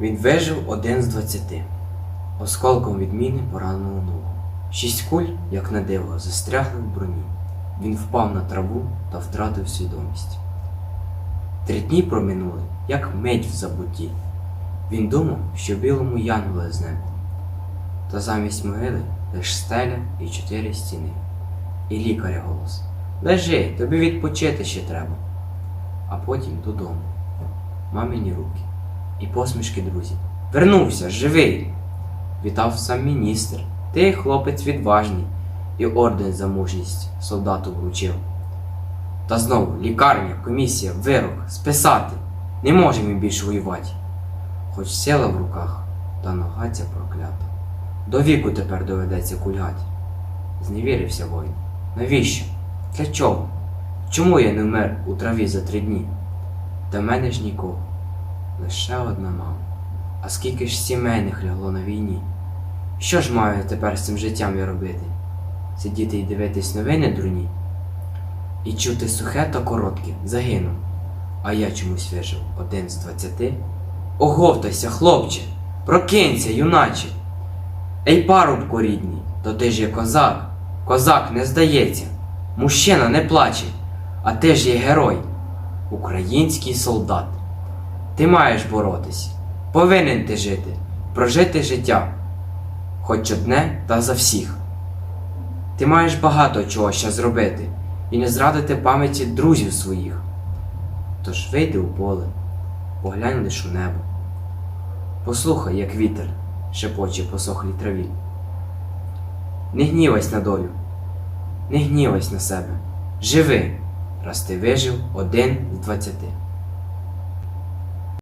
Він вижив один з двадцяти. Осколком від міни пораненого ногу. Шість куль, як на диво, застрягли в броні. Він впав на траву та втратив свідомість. Три дні проминули, як мить в забутті. Він думав, що білому янголи з неба. Та замість могили лиш стеля і чотири стіни. І лікаря голос. Лежи, тобі відпочити ще треба. А потім додому. Мамині руки і посмішки друзів. Вернувся, живий. Вітав сам міністр. Ти хлопець відважний, і орден за мужність солдату вручив. Та знову лікарня, комісія, вирок, списати. Не може він більше воювати. Хоч сила в руках, та нога ця проклята. До віку тепер доведеться кульгать. Зневірився воїн. Навіщо? Для чого? Чому я не вмер у траві за три дні? Та мене ж нікого. Лише одна мама. А скільки ж сімейних лягло на війні? Що ж маю тепер з цим життям я робити? Сидіти і дивитись новини дурні? І чути сухе та коротке, загинув. А я чомусь вижив один з двадцяти. Оговтайся, хлопче, прокинься, юначе. Ей, парубку рідний, то ти ж є козак. Козак не здається. Мужчина не плаче, а ти ж є герой, український солдат. Ти маєш боротись, повинен ти жити, прожити життя, хоч одне та за всіх. Ти маєш багато чого ще зробити і не зрадити пам'яті друзів своїх. Тож вийди у поле, поглянь лиш у небо. Послухай, як вітер шепоче посохлій траві. Не гнівайся на долю, не гнівайся на себе. Живи, раз ти вижив один з двадцяти.